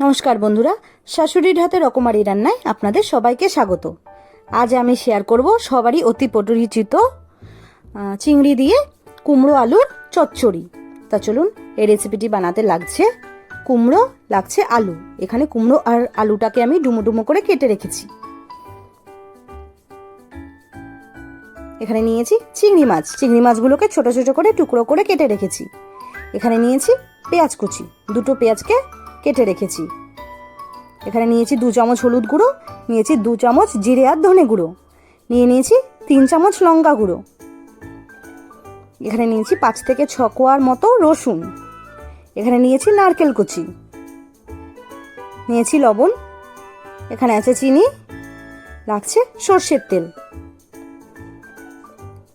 নমস্কার বন্ধুরা, শাশুড়ির হাতে রকমারি রান্নায় আপনাদের সবাইকে স্বাগত। আজ আমি শেয়ার করব সবারই অতি পরিচিত চিংড়ি দিয়ে কুমড়ো আলুর চচ্চড়ি। তা চলুন, এই রেসিপিটি বানাতে লাগছে। কুমড়ো লাগছে আলু। এখানে কুমড়ো আর আলুটাকে আমি ডুমো ডুমো করে কেটে রেখেছি। এখানে নিয়েছি চিংড়ি মাছ। চিংড়ি মাছগুলোকে ছোট ছোট করে টুকরো করে কেটে রেখেছি। এখানে নিয়েছি পেঁয়াজ কুচি। দুটো পেঁয়াজকে কেটে রেখেছি। এখানে নিয়েছি দু চামচ হলুদ গুঁড়ো, নিয়েছি দু চামচ জিরে আর ধনে গুঁড়ো, নিয়ে নিয়েছি তিন চামচ লঙ্কা গুঁড়ো। এখানে নিয়েছি পাঁচ থেকে ছ কোয়ার মতো রসুন। এখানে নিয়েছি নারকেল কুচি। নিয়েছি লবণ। এখানে আছে চিনি। লাগছে সর্ষের তেল।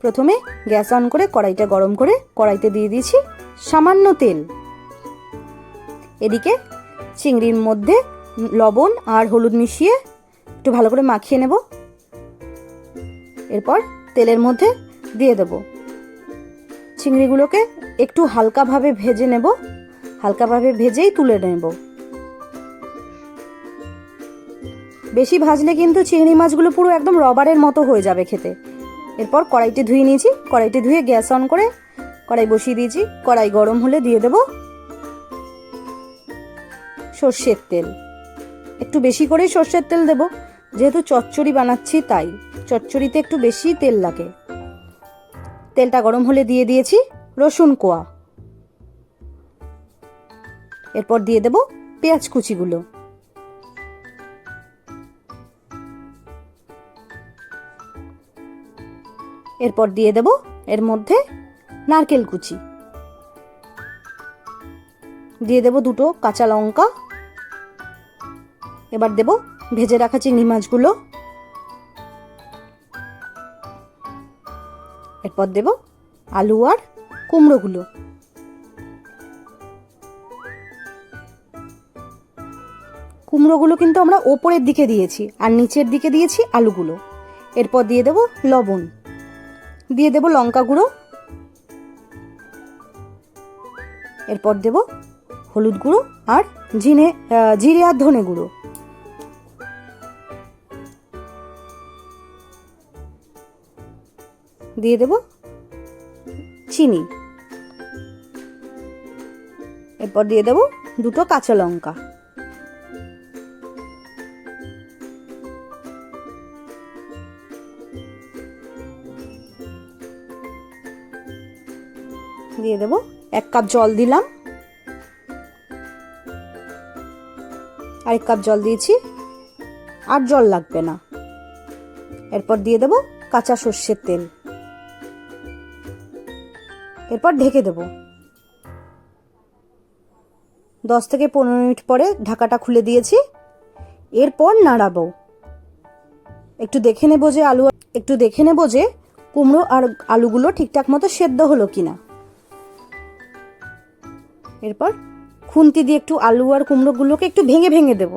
প্রথমে গ্যাস অন করে কড়াইটা গরম করে কড়াইতে দিয়ে দিয়েছি সামান্য তেল। এদিকে চিংড়ির মধ্যে লবণ আর হলুদ মিশিয়ে একটু ভালো করে মাখিয়ে নেব। এরপর তেলের মধ্যে দিয়ে দেব। চিংড়িগুলোকে একটু হালকাভাবে ভেজে নেব। হালকাভাবে ভেজেই তুলে নেব। বেশি ভাজলে কিন্তু চিংড়ি মাছগুলো পুরো একদম রবারের মতো হয়ে যাবে খেতে। এরপর কড়াইটি ধুয়ে নিয়েছি। কড়াইটি ধুয়ে গ্যাস অন করে কড়াই বসিয়ে দিয়েছি। কড়াই গরম হলে দিয়ে দেব সর্ষের তেল। একটু বেশি করেই সর্ষের তেল দেব। যেহেতু চচ্চড়ি বানাচ্ছি তাই। চচ্চড়িতে একটু বেশি তেল লাগে। তেলটা গরম হলে দিয়ে দিয়েছি রসুন কোয়া। এরপর দিয়ে দেব পেঁয়াজ কুচিগুলো। এরপর দিয়ে দেব এর মধ্যে নারকেল কুচি। দিয়ে দেব দুটো কাঁচা লঙ্কা এবার দেব ভেজে রাখা চিংড়ি মাছগুলো। এরপর দেব আলু আর কুমড়োগুলো। কুমড়োগুলো কিন্তু আমরা ওপরের দিকে দিয়েছি আর নিচের দিকে দিয়েছি আলুগুলো। এরপর দিয়ে দেব লবণ। দিয়ে দেব লঙ্কা গুঁড়ো। এরপর দেব হলুদ গুঁড়ো আর জিনে জিরে আর ধনে গুঁড়ো। দিয়ে দেব চিনি। এরপর দিয়ে দেব দুটো কাঁচা লঙ্কা। দিয়ে দেব এক কাপ জল দিলাম। আরেক কাপ জল দিয়েছি, আর জল লাগবে না। এরপর দিয়ে দেব কাঁচা সর্ষের তেল। এরপর ঢেকে দেব। দশ থেকে পনেরো মিনিট পরে ঢাকাটা খুলে দিয়েছি। এরপর নাড়াবো। একটু দেখে নেব যে আলু, একটু দেখে নেব যে কুমড়ো আর আলুগুলো ঠিকঠাক মতো সেদ্ধ হলো কিনা। এরপর খুন্তি দিয়ে একটু আলু আর কুমড়োগুলোকে একটু ভেঙে ভেঙে দেব,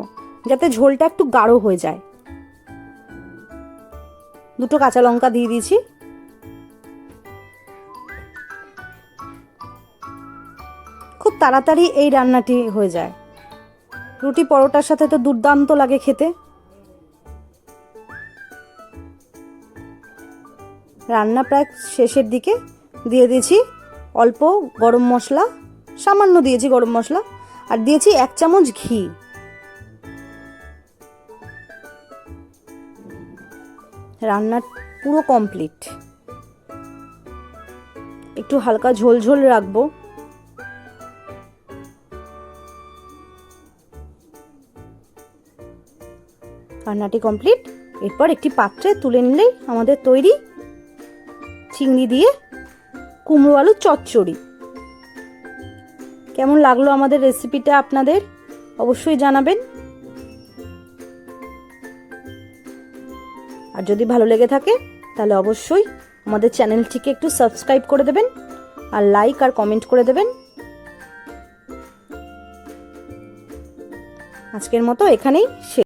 যাতে ঝোলটা একটু গাঢ় হয়ে যায়। দুটো কাঁচা লঙ্কা দিয়ে দিয়েছি। তাড়াতাড়ি এই রান্নাটি হয়ে যায়। রুটি পরোটার সাথে তো দুর্দান্ত লাগে খেতে। রান্না প্রায় শেষের দিকে দিয়ে দিয়েছি অল্প গরম মশলা, সামান্য দিয়েছি গরম মশলা, আর দিয়েছি এক চামচ ঘি। রান্না পুরো কমপ্লিট একটু হালকা ঝোল ঝোল রাখব। রান্নাটি কমপ্লিট এরপর একটি পাত্রে তুলে নিলেই আমাদের তৈরি চিংড়ি দিয়ে কুমড়ো আলু চচ্চড়ি। কেমন লাগল আমাদের রেসিপিটা আপনাদের? অবশ্যই জানাবেন। আর যদি ভালো লেগে থাকে, তাহলে অবশ্যই আমাদের চ্যানেলটিকে একটু সাবস্ক্রাইব করে দেবেন আর লাইক আর কমেন্ট করে দেবেন। আজকের মতো এখানেই